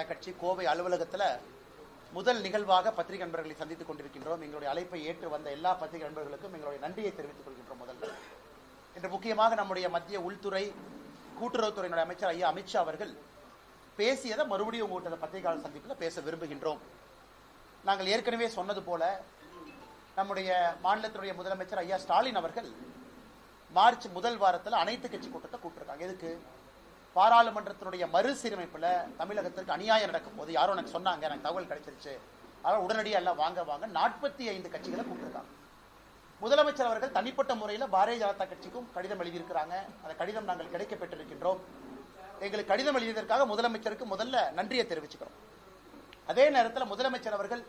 ஜனதா கட்சி கோவை அலுவலகத்தில் முதல் நிகழ்வாக பத்திரிகை நண்பர்களை சந்தித்துக் கொண்டிருக்கின்றோம். எங்களுடைய அழைப்பை ஏற்று வந்த எல்லா பத்திரிகை நண்பர்களுக்கும் எங்களுடைய நன்றியை தெரிவித்துக் கொள்கின்றோம் முதல்ல. இன்று முக்கியமாக நம்முடைய மத்திய உள்துறை கூட்டுறவுத்துறையினுடைய அமைச்சர் ஐயா அமித்ஷா அவர்கள் பேசியதை மறுபடியும் உங்கள்கிட்ட பத்திரிகையாளர் சந்திப்பில் பேச விரும்புகின்றோம். நாங்கள் ஏற்கனவே சொன்னது போல நம்முடைய மாநிலத்தினுடைய முதலமைச்சர் ஐயா ஸ்டாலின் அவர்கள் மார்ச் முதல் வாரத்தில் அனைத்து கட்சி கூட்டத்தை கூப்பிட்டுருக்காங்க. எதுக்கு? பாராளுமன்றத்தினுடைய மறுசீரமைப்புல தமிழகத்திற்கு அநியாயம் நடக்கும் போது யாரோ எனக்கு சொன்னாங்க எனக்கு தகவல் கிடைச்சிருச்சு. அதனால் உடனடியாக எல்லாம் வாங்க வாங்க. நாற்பத்தி ஐந்து கட்சிகளை கூப்பிட்டுருக்காங்க. முதலமைச்சர் அவர்கள் தனிப்பட்ட முறையில் பாரதிய ஜனதா கட்சிக்கும் கடிதம் எழுதியிருக்கிறாங்க. அந்த கடிதம் நாங்கள் கிடைக்க பெற்றிருக்கின்றோம் எங்களுக்கு கடிதம் எழுதியதற்காக முதலமைச்சருக்கு முதல்ல நன்றியை தெரிவிச்சுக்கிறோம். அதே நேரத்தில் முதலமைச்சர் அவர்கள்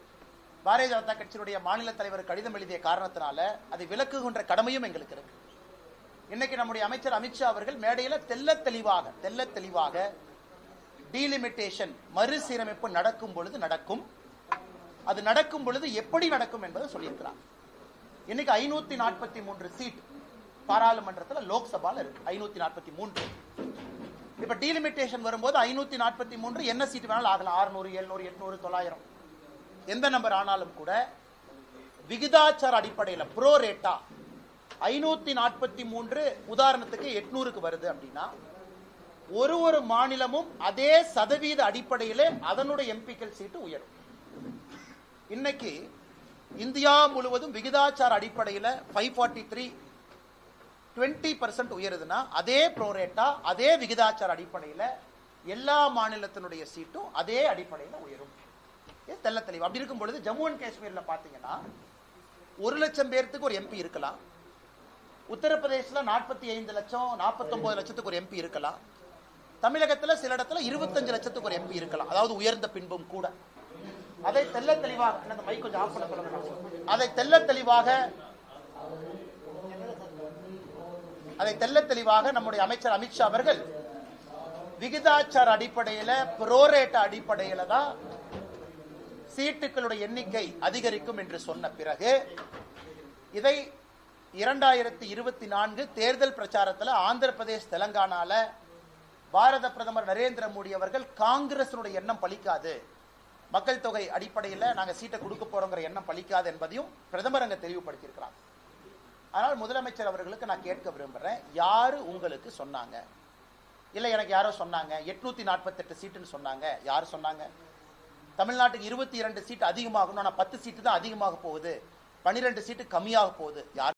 பாரதிய ஜனதா கட்சியினுடைய மாநில தலைவர் கடிதம் எழுதிய காரணத்தினால அதை விலக்குகின்ற கடமையும் எங்களுக்கு இருக்கு. இன்னைக்கு நம்முடைய அமைச்சர் அமித்ஷா அவர்கள் மேடையில தெல்ல தெளிவாக தெல்ல தெளிவாக டீலிமிட்டேஷன் மறுசீரமைப்பு நடக்கும் பொழுது நடக்கும். அது நடக்கும் பொழுது எப்படி நடக்கும் என்பதை சொல்லியிருக்கிறார். இன்னைக்கு ஐநூத்தி நாற்பத்தி மூன்று சீட் பாராளுமன்றத்தில் லோக்சபால இருக்கு. ஐநூத்தி நாற்பத்தி மூன்று. இப்ப டீலிமிட்டேஷன் வரும்போது ஐநூத்தி நாற்பத்தி மூன்று என்ன சீட் வேணாலும் ஆகலாம். ஆறுநூறு எழுநூறு எட்நூறு தொள்ளாயிரம். எந்த நம்பர் ஆனாலும் கூட விகிதாச்சார அடிப்படையில் ப்ரோ ரேட்டா ஐநூத்தி நாற்பத்தி மூன்று உதாரணத்துக்கு எட்நூறுக்கு வருது அப்படின்னா ஒரு ஒரு மாநிலமும் அதே சதவீத அடிப்படையிலே அதனுடைய எம்பிக்கள் சீட்டு உயரும். இன்னைக்கு இந்தியா முழுவதும் விகிதாச்சார அடிப்படையில் five forty three twenty percent உயருதுன்னா அதே ப்ரோரேட்டா அதே விகிதாச்சார அடிப்படையில் எல்லா மாநிலத்தினுடைய சீட்டும் அதே அடிப்படையில் உயரும். தெல்ல தெளிவு. அப்படி இருக்கும் பொழுது ஜம்மு அண்ட் காஷ்மீரில் பார்த்தீங்கன்னா ஒரு லட்சம் பேர்த்துக்கு ஒரு எம்பி இருக்கலாம். உத்தரப்பிரதேசல நாற்பத்தி ஐந்து லட்சம் நாற்பத்தொம்பது லட்சத்துக்கு ஒரு எம்பி இருக்கலாம். தமிழகத்தில் சில இடத்துல இருபத்தஞ்சு லட்சத்துக்கு ஒரு எம்பி இருக்கலாம். அதாவது உயர்ந்த பின்பும் கூட. அதை தெல்ல தெளிவாக அந்த மைக் கொஞ்சம் ஆஃப் பண்ண சொல்லுங்க. அதை தெள்ள தெளிவாக அதை தெல்ல தெளிவாக நம்முடைய அமைச்சர் அமித்ஷா அவர்கள் விகிதாச்சார அடிப்படையில புரோரேட்ட அடிப்படையில தான் சீட்டுகளுடைய எண்ணிக்கை அதிகரிக்கும் என்று சொன்ன பிறகு இதை இரண்டாயிரத்தி இருபத்தி நான்கு தேர்தல் பிரச்சாரத்தில் ஆந்திர பிரதேஷ் தெலங்கானால பாரத பிரதமர் நரேந்திர மோடி அவர்கள் காங்கிரசனுடைய எண்ணம் பலிக்காது. மக்கள் தொகை அடிப்படையில் நாங்கள் சீட்டை கொடுக்க போறோங்கிற எண்ணம் பலிக்காது என்பதையும் பிரதமர் அங்கே தெளிவுபடுத்தியிருக்கிறாங்க ஆனால் முதலமைச்சர் அவர்களுக்கு நான் கேட்க விரும்புகிறேன் யாரு உங்களுக்கு சொன்னாங்க? இல்லை எனக்கு யாரோ சொன்னாங்க? எட்நூத்தி நாற்பத்தெட்டு சீட்டுன்னு சொன்னாங்க. யார் சொன்னாங்க? தமிழ்நாட்டுக்கு இருபத்தி இரண்டு சீட் அதிகமாகணும். ஆனால் பத்து சீட்டு தான் அதிகமாக போகுது. பன்னிரெண்டு சீட்டு கம்மியாக போகுது. யார்